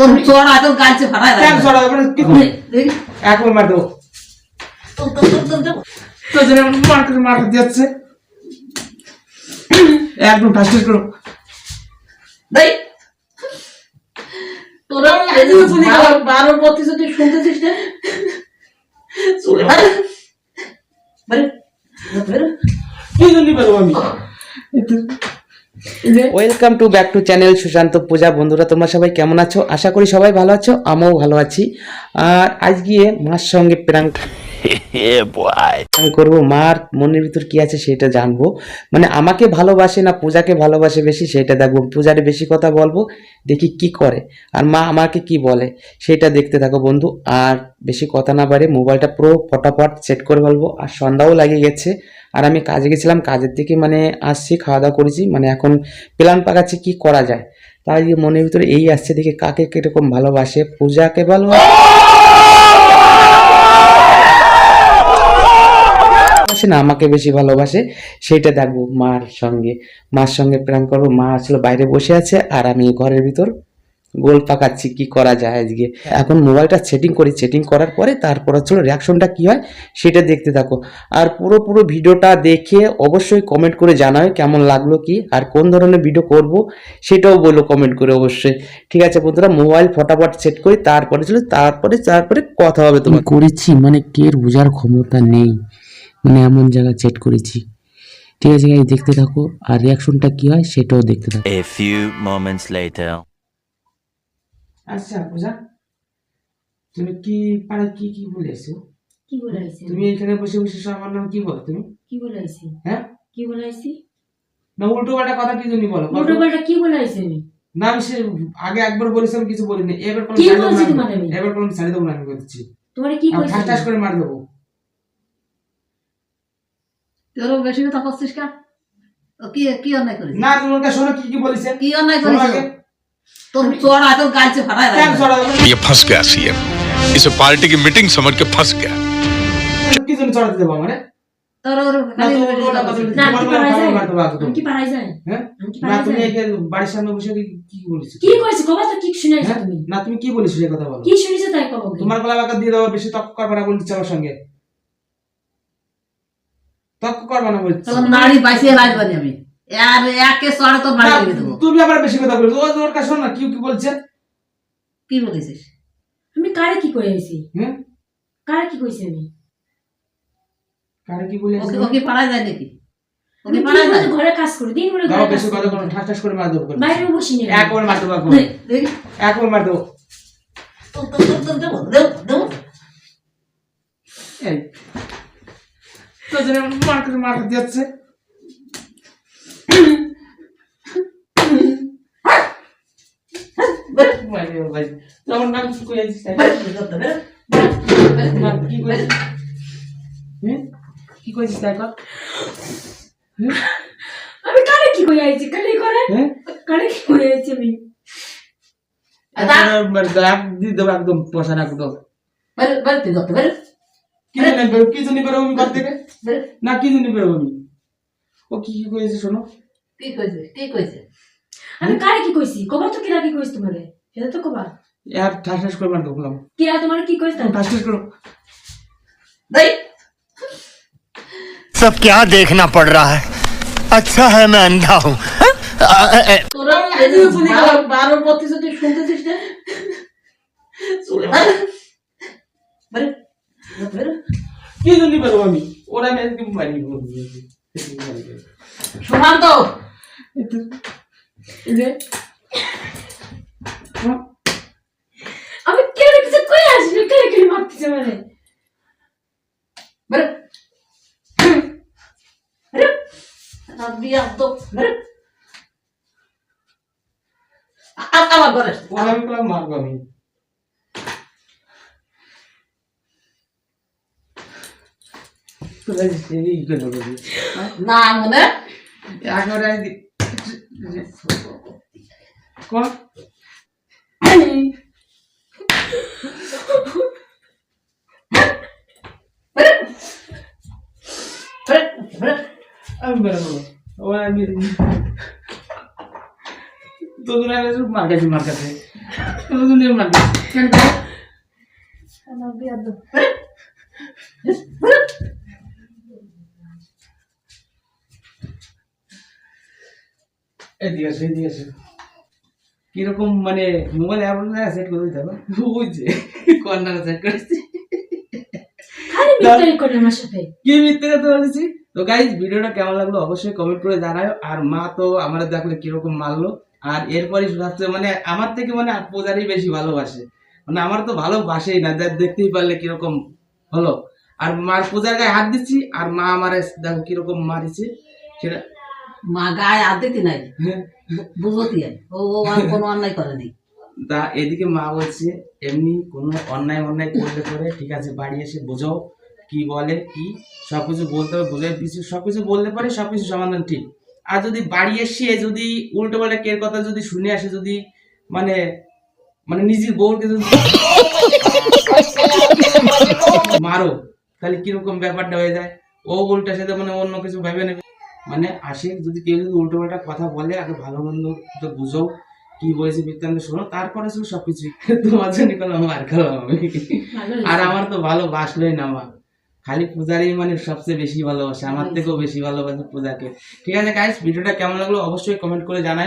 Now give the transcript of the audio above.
তোর চড়া তোর গালছে ফাটায় কেন ছড়া মানে কি দেখি একবার মার দেবো। তোর তো যেন মার্কেট মার্কেট দিচ্ছে একদম ঠাস করো দেখ তোরা বারো- বত্রিশ তুই শুনতেছিস না চলে বেরো, বেরো। কি জন্য পারব আমি। Welcome to back to channel Sushant Puja বন্ধুরা, তোমরা সবাই কেমন আছো? আশা করি সবাই ভালো আছো, আমিও ভালো আছি। আর আজ গিয়ে মার সঙ্গে প্রাঙ্ক আমি করব। মার মনের ভিতর কি আছে সেটা জানব। মানে আমাকে ভালোবাসে না পূজাকে ভালোবাসে বেশি সেটা দেখব। পূজারে বেশি কথা বলব, দেখি কি করে। আর মা আমাকে কি বলে সেটা দেখতে থাকো বন্ধু। আর বেশি কথা না বাড়ে মোবাইলটা পুরো ফটাফট সেট করে ফেলব। আর সন্ধ্যাও লাগিয়ে গেছে। আর আমি কাজে গেছিলাম, কাজের থেকে মানে আসছি খাওয়া দাওয়া করেছি। মানে এখন প্ল্যান পাকাচ্ছি কি করা যায়। তাই মনের ভিতরে এই আসছে দেখে কাকে কীরকম ভালোবাসে। পূজাকে ভালোবাসে। ভালোবাসে না, আমাকে বেশি ভালোবাসে সেটা দেখব মার সঙ্গে। মার সঙ্গে প্রেম করব। মা আসলে, বাইরে বসে আছে, আর আমি ঘরের ভিতর গোল পাকাচ্ছি, কি করা যায় আজকে? এখন মোবাইলটা সেটিং করি সেটিং করার পরে তারপর হচ্ছে রিয়াকশনটা কি হয়, সেটা দেখতে থাকো। আর পুরো পুরো ভিডিওটা দেখে অবশ্যই কমেন্ট করে জানাও কেমন লাগল কি, আর কোন ধরনের ভিডিও করব, সেটাও বলো কমেন্ট করে অবশ্যই। ঠিক আছে বন্ধুরা, মোবাইল ফটাফট সেট করি, তারপরে ছিল তারপরে তারপরে কথা হবে তোমার। করেছি মানে কের বোঝার ক্ষমতা নেই। মানে এমন জায়গা সেট করেছি। ঠিক আছে গাইস দেখতে থাকো। আর রিয়াকশনটা কি হয় সেটাও দেখতে থাকো। A few moments later. আচ্ছা পূজা তুমি কি পাড়া কি কি বলে এসো কি বলাইছি তুমি এখানে বসে বসে সব আমার নাম কি বলো তুমি? কি বলাইছি হ্যাঁ? কি বলাইছি না উল্টো পাল্টা কথা কি জন্য বলো? মোটো পাল্টা কি বলাইছি আমি না আমি সে আগে একবার বলেছিলাম কিছু বলিনি। এবার কোনো কি বলছি না তোমার আমি। আমি? এবার কোনো ছাড়ি দেবো না আমি বলছি। তোমারে কি কইছি? ঠাস ঠাস করে মার দেবো। তোর বেশি কথা করছিস কেন ও কি কি অন্যায় করিস না তোমার কাছে শোনো কি কি বলেছে কি অন্যায় শোনো করিস আগে। তোর চড়া তোর গালছে ফাটায় কেন ছড়া ये फंस गया सीएम इसे पार्टी की मीटिंग समझ के फंस गया কি জন্য চড়াতে দেবো আমারে তোর ওর না খালি তো বেশি ওটা কথা কথা বলছিস। না, তোমার কি কোনো পারা ভালো যায়? মার দেবো আগে আমি কি পারাই যাই হ্যাঁ আমি কি না পারাই তুমি যাই এখানে বাড়ির সামনে বসে কি কি বলেছো কি কইছি কবা তো কি শুনাইছো হ্যাঁ? তুমি না তুমি কি বলেছো সেই কথা বলো কি শুনিছো তাই কব তোমার গলা বাঁকা দিয়ে দেওয়া বেশি তক্ক করবে না বলছি আমার সঙ্গে তক্ক করবে না বলছি নাড়ি বাইসিয়ে লাগবে আমি আর একে চড়ে তোর বাড়ি দিয়ে দেবো তুমি আবার বেশি কথা বলছো ও ওর কাছে না কি কি বলছে কি বলেছিস আমি কারে কি কইছি হ্যাঁ কারে কি কইছি আমি কারে কি বলে ওকে ওকে পাড়ায় যায় নাকি ওকে পাড়ায় যায় ঘরে কাজ করি দিন ভরে দাও ঘরে কাজ বেশি কথা করি ঠাস ঠাস করে মার দেবো বাইরে বসি না একবার মার দেবো একবার মার দেবো তোর তোর তোর তোর দেবো দেবো দেবো এই যেন মার্কেট মার্কেট দিচ্ছে। আমার নাম কি নাম কি। কইছিস হ্যাঁ কি তাই কর? আমি কারে কি কইছি কারে করে হ্যাঁ কারে কি আমি? এক দিয়ে দেবো একদম পয়সা একদম। বেরো, বেরো, তুই কি জন্য বেরো কি জন্য বেরো আমি ঘর থেকে বেরো। না কি জন্য বেরো আমি ও কি কি কইছে শোনো কি কইছে কি কইছে আমি কারে কি কইছি কবা তো কিরা কি কইছি তোমারে সেটা তো কবা আর ঠাস ঠাস করে মার দেবো কিরা তোমারে কি কইছ ঠাস ঠাস করো দেখ सब क्या देखना पड़ रहा है अच्छा है मैं अंधा हूँ তোরা বারো- বারো বত্রিশ তুই শুনতেছিস না চলে ভাই বেরো, বেরো। কি জন্য বেরো আমি? ওরা আমি আজকে মারি সুশান্ত! আমি কেন কিছু কই আসি না কেন কেন মারতেছে মানে বেরো। বেরো। বিয়া তো আমি মারবো আমি তোরা এই করে বলবি না মনে একবারে কোন বেরো, বেরো। আমি বেরোবো ওরা আমি তোর মার কাছে মার কাছে তোর মার কাছে কেন করে? আমার বিয়ার দো এদিকে আসো এদিকে আসো কীরকম মানে মোবাইল অ্যাপ সেট করে দিতে হবে। বুঝছে কর্নারে সেট করেছি। কি মিথ্যে কথা বলেছি? তো গাইজ ভিডিওটা কেমন লাগল অবশ্যই কমেন্ট করে আর মা তো আমার দেখলে কীরকম মারলো। আর এরপরে ভাবছে মানে আমার থেকে মানে পূজারই বেশি ভালোবাসে। মানে আমার তো ভালোবাসেই না দেখ- দেখতেই পারলে কীরকম হলো। আর মার পূজার গায়ে হাত দিচ্ছি আর মা আমার দেখো কীরকম মারিছে। সেটা তা এদিকে মা বলছে, এমনি কোনো অন্যায় অন্যায় করলে করে ঠিক আছে, বাড়ি এসে বোঝাও কি বলে, কি বলতে হবে বললে পরে সমাধান ঠিক। আর যদি বাড়ি এসে যদি উল্টো পাল্টা কের কথা যদি শুনে আসে, যদি মানে মানে নিজের বউকে যদি মারো, তাহলে কীরকম ব্যাপারটা হয়ে যায়? ও উল্টা সাথে মানে অন্য কিছু ভেবে নেবে। মানে আসে যদি কেউ যদি উল্টো পাল্টা কথা বলে আগে ভালো মন্দ তো বুঝো কি বলেছে বৃত্তান্ত শোনো তারপরে শুধু সবকিছু তোমার জন্য কোনো মার খেলাম আমি। আর আমার তো ভালো বাসলোই না মা খালি পূজারই মানে সবচেয়ে বেশি ভালোবাসে আমার থেকেও বেশি ভালোবাসে পূজাকে। ঠিক আছে গাইস ভিডিওটা কেমন লাগল অবশ্যই কমেন্ট করে টাটা।